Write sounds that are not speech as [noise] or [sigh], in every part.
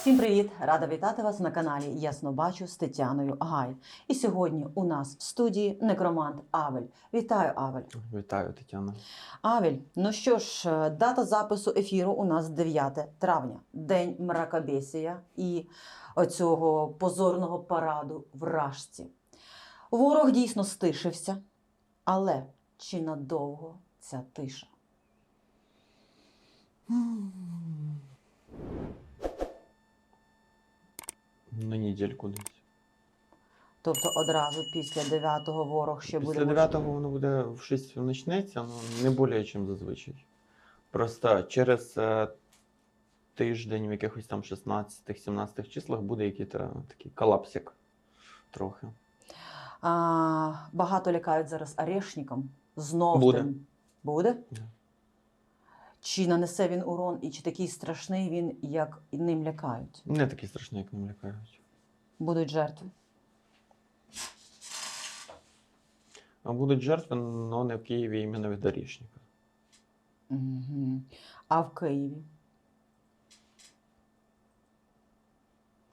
Всім привіт! Рада вітати вас на каналі Ясно Бачу з Тетяною Гай. І сьогодні у нас в студії некромант Авель. Вітаю, Авель. Вітаю, Тетяна. Авель, ну що ж, е, дата запису ефіру у нас 9 травня, день мракобесія і оцього позорного параду в Рашці. Ворог дійсно стишився, але чи надовго ця тиша? На недільку десь. Тобто одразу після 9-го ворог ще буде. Після 9-го воно буде в 6 почнеться, ну не більше, ніж зазвичай. Просто через е, тиждень, в якихось там 16-17 числах буде якийсь такий колапсик трохи. А, багато лякають зараз орешником. Знов Буде. тим. Буде? Да. Чи нанесе він урон, і чи такий страшний він, як ним лякають? Не такий страшний, як нам лякають. Будуть жертви. А будуть жертви, але не в Києві іменно від. Угу. А в Києві?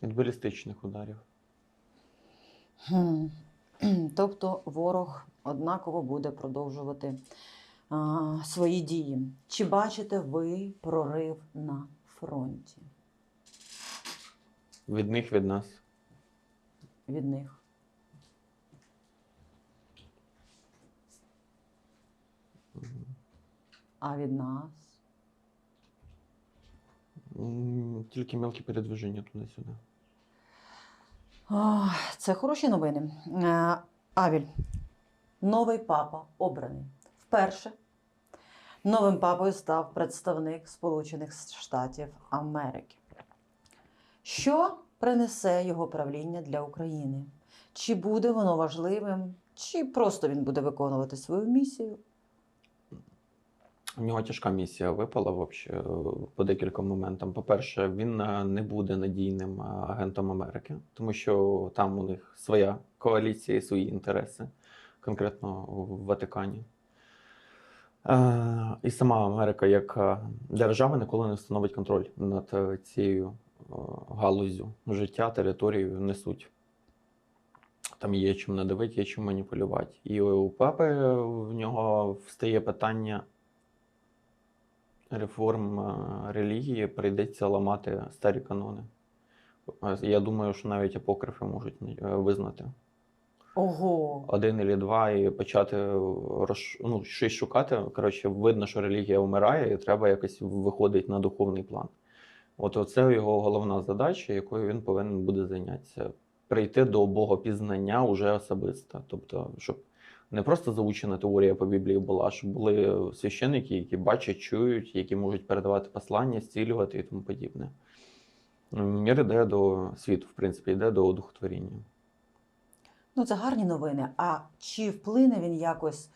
Від балістичних ударів. Хм. [clears throat] Тобто ворог однаково буде продовжувати свої дії. Чи бачите ви прорив на фронті Від них, від нас. від них? А від нас? Тільки мелкі передвиження туди-сюди. Це хороші новини. Е, Авіль, новий папа обраний. Вперше новим папою став представник Сполучених Штатів Америки. Що принесе його правління для України? Чи буде воно важливим, чи просто він буде виконувати свою місію? У нього тяжка місія випала вообще е, по декільком моментам. По-перше, він е, не буде надійним е, агентом Америки, тому що там у них своя коаліція і свої інтереси, конкретно в Ватикані. Е, І сама Америка як е, держава ніколи не встановить контроль над е, цією галуззю життя, територією несуть. Там є чим надавити, є чим маніпулювати. І у папи в нього встає питання реформ релігії прийдеться ламати старі канони. Я думаю, що навіть апокрифи можуть визнати Ого! один або два і почати е, роз... ну, щось шукати. Коротше, видно, що релігія вмирає, і треба якось виходити на духовний план. От це його головна задача, якою він повинен буде зайнятися. Прийти до богопізнання уже особисто. Тобто, щоб не просто заучена теорія по Біблії була, а щоб були священники, які бачать, чують, які можуть передавати послання, зцілювати і тому подібне. Мір йде до світу, в принципі, йде до одухотворіння. Ну, це гарні новини. А чи вплине він якось,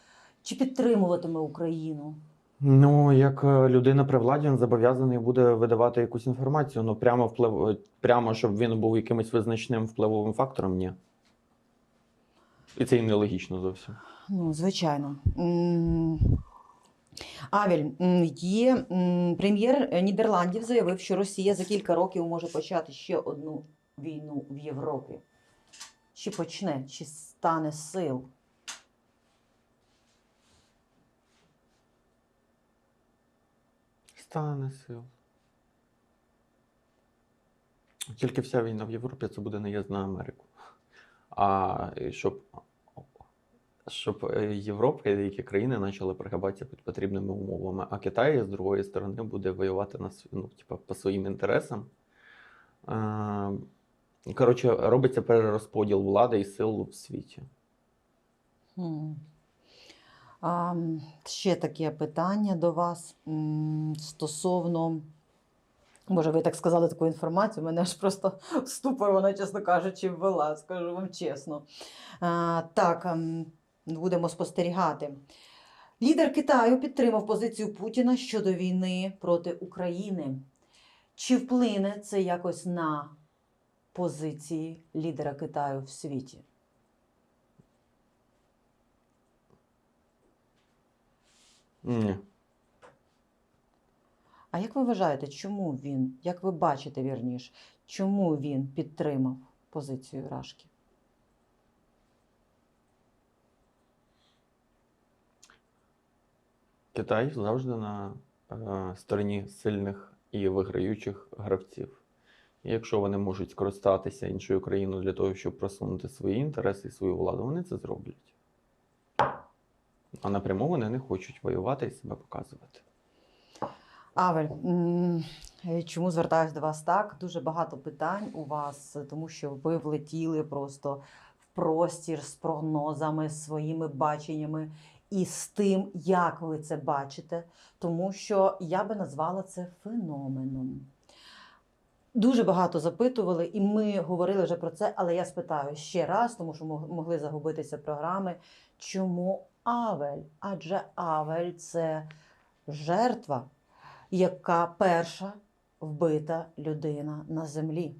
чи підтримуватиме Україну? Ну, як е, людина при владі, він зобов'язаний буде видавати якусь інформацію. Ну, прямо вплив, е, прямо, щоб він був якимось визначним впливовим фактором, ні. І це і нелогічно зовсім. Ну, звичайно. М, Авель, є прем'єр Нідерландів заявив, що Росія за кілька років може почати ще одну війну в Європі. Чи почне, чи стане сил? Стане сил. Тільки вся війна в Європі це буде наїзд на Америку. А щоб, щоб е, Європа і деякі країни почали пригибатися під потрібними умовами, а Китай з другої сторони буде воювати на ну, типа, по своїм інтересам. Коротше, робиться перерозподіл влади і сил в світі. Ще таке питання до вас стосовно. Може, ви так сказали таку інформацію, мене ж просто ступор вона, чесно кажучи, ввела, скажу вам чесно. А, так, ем, будемо спостерігати. Лідер Китаю підтримав позицію Путіна щодо війни проти України. Чи вплине це якось на позиції лідера Китаю в світі? Ні. А як ви вважаєте, чому він, як ви бачите вірніш, чому він підтримав позицію Рашки? Китай завжди на е, стороні сильних і виграючих гравців. Якщо вони можуть скористатися іншою країною для того, щоб просунути свої інтереси і свою владу, вони це зроблять. А напряму вони не хочуть воювати і себе показувати. Авель, чому звертаюся до вас так? Дуже багато питань у вас, тому що ви влетіли просто в простір з прогнозами, своїми баченнями і з тим, як ви це бачите, тому що я би назвала це феноменом. Дуже багато запитували, і ми говорили вже про це, але я спитаю ще раз, тому що мог- могли загубитися програми. Чому Авель? Адже Авель це жертва, яка перша вбита людина на землі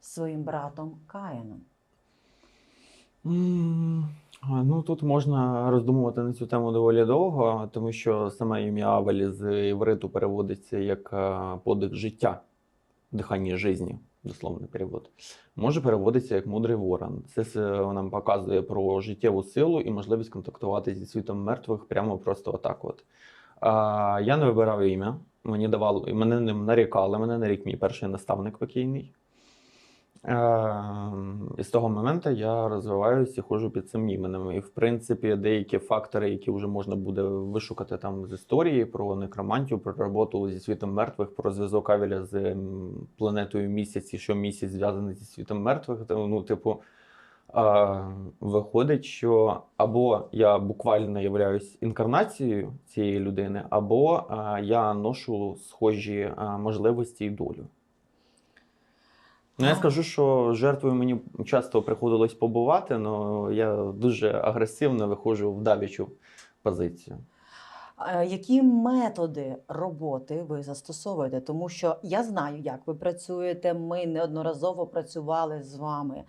своїм братом Каїном. Ну, тут можна роздумувати на цю тему доволі довго, тому що саме ім'я Авелі з івриту переводиться як е, подих життя, дихання жизні, дословний перевод. Може переводитися як мудрий ворон. Це нам показує про життєву силу і можливість контактувати зі світом мертвих прямо просто отак. От. А, я не вибирав ім'я. Мені давали, мене ним нарікали, мене нарік мій перший наставник покійний. Е, І з того моменту я розвиваюся і ходжу під цим іменем. І, в принципі, деякі фактори, які вже можна буде вишукати там з історії про некромантію, про роботу зі світом мертвих, про зв'язок Авеля з планетою місяць і що місяць зв'язаний зі світом мертвих. Ну, типу, е, виходить, що або я буквально являюсь інкарнацією цієї людини, або е, я ношу схожі е, можливості і долю. Ну, я скажу, що жертвою мені часто приходилось побувати, але я дуже агресивно виходжу в давічу позицію. Е, Які методи роботи ви застосовуєте? Тому що я знаю, як ви працюєте. Ми неодноразово працювали з вами е,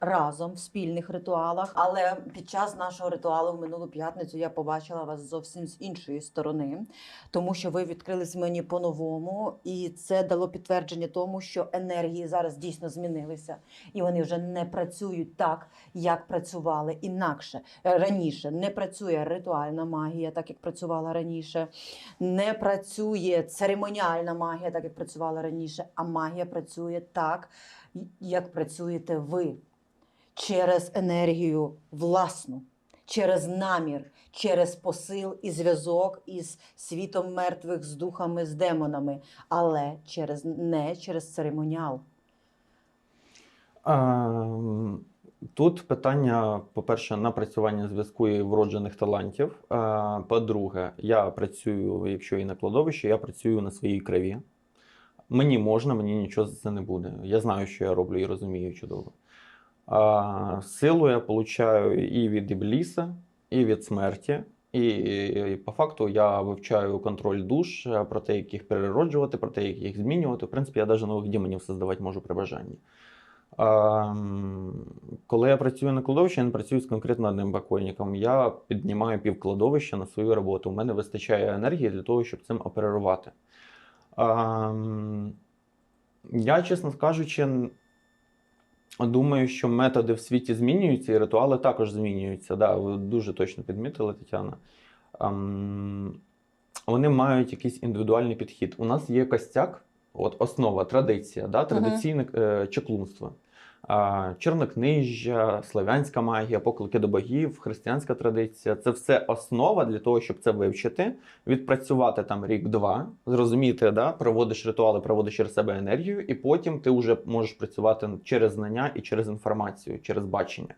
разом в спільних ритуалах. Але під час нашого ритуалу в минулу п'ятницю я побачила вас зовсім з іншої сторони, тому що ви відкрились мені по-новому, і це дало підтвердження тому, що енергії зараз дійсно змінилися, і вони вже не працюють так, як працювали інакше Е, раніше. Не працює ритуальна магія, так як працювала раніше, не працює церемоніальна магія, так як працювала раніше, а магія працює так, як працюєте ви через енергію власну. Через намір, через посил і зв'язок із світом мертвих, з духами, з демонами, але через не через церемоніал. Ем, Тут питання, по-перше, напрацювання зв'язку і вроджених талантів. Е, По-друге, я працюю, якщо і на кладовищі, я працюю на своїй крові. Мені можна, мені нічого за це не буде. Я знаю, що я роблю і розумію чудово. А, силу я получаю і від Ібліса, і від смерті. І, і по факту я вивчаю контроль душ, е, про те, як їх перероджувати, про те, як їх змінювати. В принципі, я навіть нових демонів создавати можу при бажанні. Коли я працюю на кладовищі, я не працюю з конкретно одним покойником. Я піднімаю півкладовища на свою роботу. У мене вистачає енергії для того, щоб цим оперувати. Я, чесно кажучи, думаю, що методи в світі змінюються, і ритуали також змінюються. Да, ви дуже точно підмітили, Тетяна. Вони мають якийсь індивідуальний підхід. У нас є костяк, от основа, традиція, да, традиційне е, чеклунство. А, Чорнокнижжя, славянська магія, поклики до богів, християнська традиція це все основа для того, щоб це вивчити, відпрацювати там рік-два, зрозуміти, да, проводиш ритуали, проводиш через себе енергію, і потім ти вже можеш працювати через знання і через інформацію, через бачення.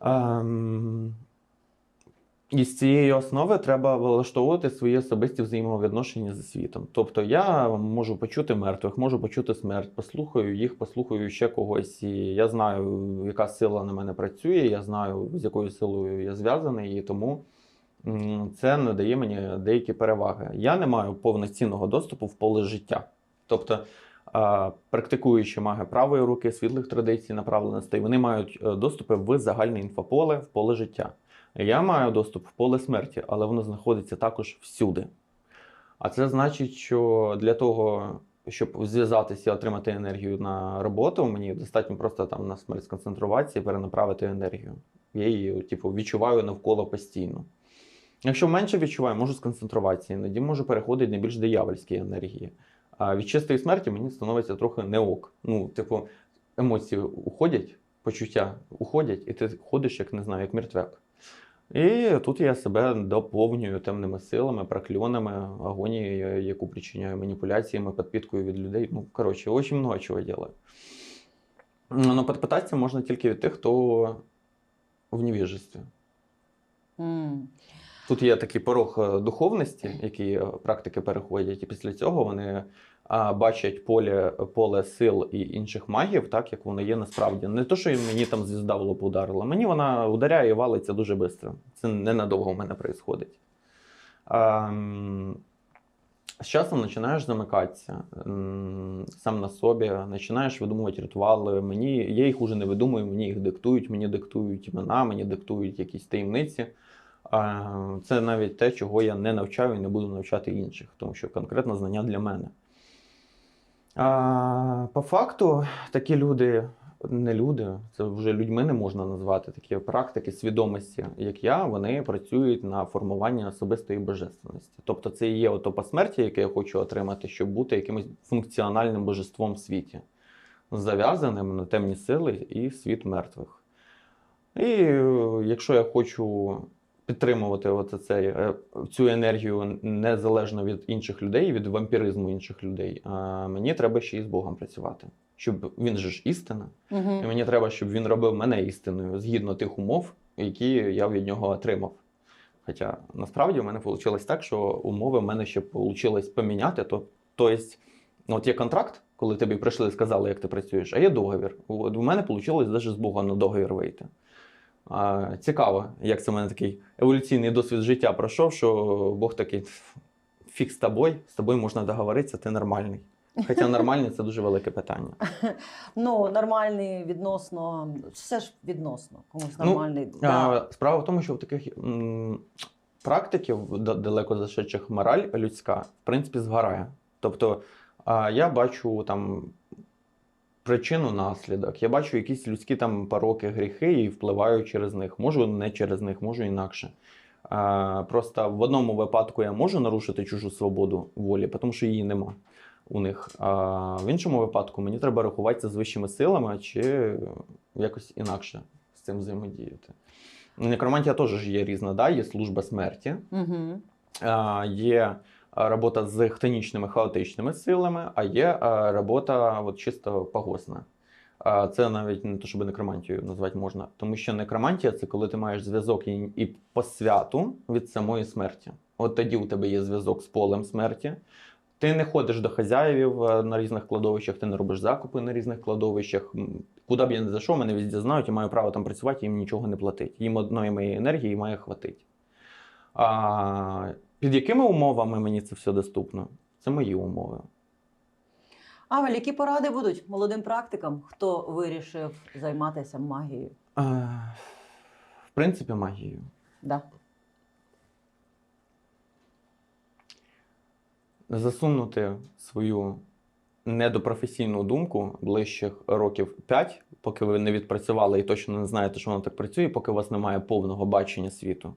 Ем, і з цієї основи треба влаштовувати свої особисті взаємовідношення зі світом. Тобто я можу почути мертвих, можу почути смерть, послухаю їх, послухаю ще когось. І я знаю, яка сила на мене працює, я знаю, з якою силою я зв'язаний, і тому це надає мені деякі переваги. Я не маю повноцінного доступу в поле життя. Тобто, а, практикуючі маги правої руки, світлих традицій, направленостей, вони мають е, доступи в загальне інфополе, в поле життя. Я маю доступ в поле смерті, але воно знаходиться також всюди. А це значить, що для того, щоб зв'язатися і отримати енергію на роботу, мені достатньо просто там на смерть сконцентруватися і перенаправити енергію. Я її, типу, відчуваю навколо постійно. Якщо менше відчуваю, можу сконцентруватися, іноді можу переходити на більш диявольські енергії. А від чистої смерті мені становиться трохи не ок. Ну, типу, емоції уходять, почуття уходять, і ти ходиш, як не знаю, як мертвяк. І тут я себе доповнюю темними силами, прокльонами, агонією, яку причиняю маніпуляціями, підпіткою від людей. Ну, коротше, дуже много чого делаю. Но підпитатися можна тільки від тих, хто в невіжестві. М. Тут є такий порог е, духовності, який е, практики переходять, і після цього вони бачать поле, поле сил і інших магів, так як воно є насправді. Не то, що мені там звізда в лоб ударила. Мені вона ударяє і валиться дуже швидко. Це ненадовго в мене відбувається. А, з часом починаєш замикатися сам на собі, починаєш видумувати ритуали. Мені, я їх уже не видумую, мені їх диктують, мені диктують імена, мені диктують якісь таємниці. Це навіть те, чого я не навчаю і не буду навчати інших, тому що конкретно знання для мене. А, По факту, такі люди, не люди, це вже людьми не можна назвати, такі практики свідомості, як я, вони працюють на формування особистої божественності. Тобто це є ото посмертя, яке я хочу отримати, щоб бути якимось функціональним божеством в світі, зав'язаним на темні сили і світ мертвих. І е, якщо я хочу підтримувати оце, цей, е, цю енергію незалежно від інших людей, від вампіризму інших людей, а мені треба ще й з Богом працювати. Щоб він же ж істина, і мені треба, щоб він робив мене істиною згідно тих умов, які я від нього отримав. Хоча насправді в мене вийшло так, що умови в мене ще вийшло поміняти. То, тобто, от є контракт, коли тобі прийшли і сказали, як ти працюєш, а є договір. От у мене вийшло навіть з Богом на договір вийти. А, цікаво, як це в мене такий еволюційний досвід життя пройшов, що Бог такий «Ф, фіг з тобою, з тобою можна договоритися, ти нормальний. Хоча нормальний це дуже велике питання. [laughs] Ну, нормальний відносно, все ж відносно. Комусь Ну, нормальний. да. Справа в тому, що в таких м, практиків далеко зашедших мораль людська, в принципі, згорає. Тобто я бачу там причину наслідок, я бачу якісь людські там пороки, гріхи і впливаю через них. Можу не через них, можу інакше. Просто в одному випадку я можу нарушити чужу свободу волі, тому що її нема у них. А в іншому випадку мені треба рахуватися з вищими силами чи якось інакше з цим взаємодіяти. Некромантія теж є різна, да? є служба смерті, Угу. а, є робота з хтонічними хаотичними силами, а є робота от, чисто погосна. Це навіть не то, щоб некромантію назвати можна, тому що некромантія це коли ти маєш зв'язок і, і посвяту від самої смерті. От тоді у тебе є зв'язок з полем смерті. Ти не ходиш до хазяїв е, на різних кладовищах, ти не робиш закупи на різних кладовищах. Куди б я не зайшов, мене везде знають і маю право там працювати, їм нічого не платить. Їм одної моєї енергії має хватить. Під якими умовами мені це все доступно? Це мої умови. А які поради будуть молодим практикам, хто вирішив займатися магією? А, в принципі, магією. Да. засунути свою недопрофесійну думку ближчих років 5, поки ви не відпрацювали і точно не знаєте, що воно так працює, поки у вас немає повного бачення світу.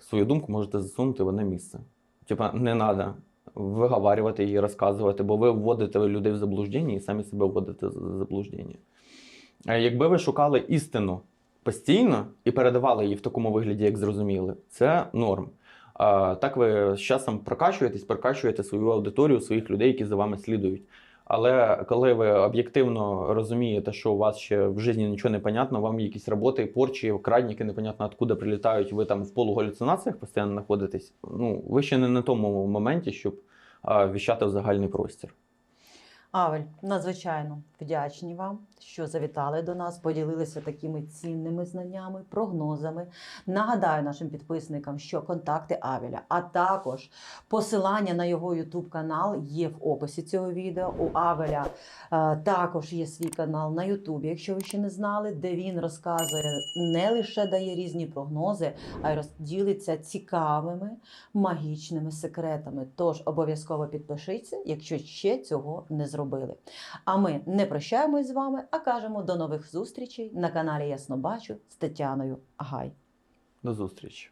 Свою думку можете засунути в одне місце. Типа, не треба виговарювати її, розказувати, бо ви вводите людей в заблуждення і самі себе вводите в заблуждення. Якби ви шукали істину постійно і передавали її в такому вигляді, як зрозуміли, це норм. Так ви з часом прокачуєтесь, прокачуєте свою аудиторію, своїх людей, які за вами слідують. Але коли ви об'єктивно розумієте, що у вас ще в житті нічого не понятно, вам якісь роботи, порчі, крадники, непонятно откуда прилітають, ви там в полугалюцинаціях постійно знаходитесь. Ну, ви ще не на тому моменті, щоб а, віщати в загальний простір. Авель, надзвичайно вдячні вам, що завітали до нас, поділилися такими цінними знаннями, прогнозами. Нагадаю нашим підписникам, що контакти Авеля, а також посилання на його YouTube канал є в описі цього відео. У Авеля е, також є свій канал на YouTube, якщо ви ще не знали, де він розказує не лише дає різні прогнози, а й розділиться цікавими магічними секретами. Тож обов'язково підпишіться, якщо ще цього не зробили. А ми не прощаємось з вами, а кажемо до нових зустрічей на каналі Ясно Бачу з Тетяною Гай. До зустрічі.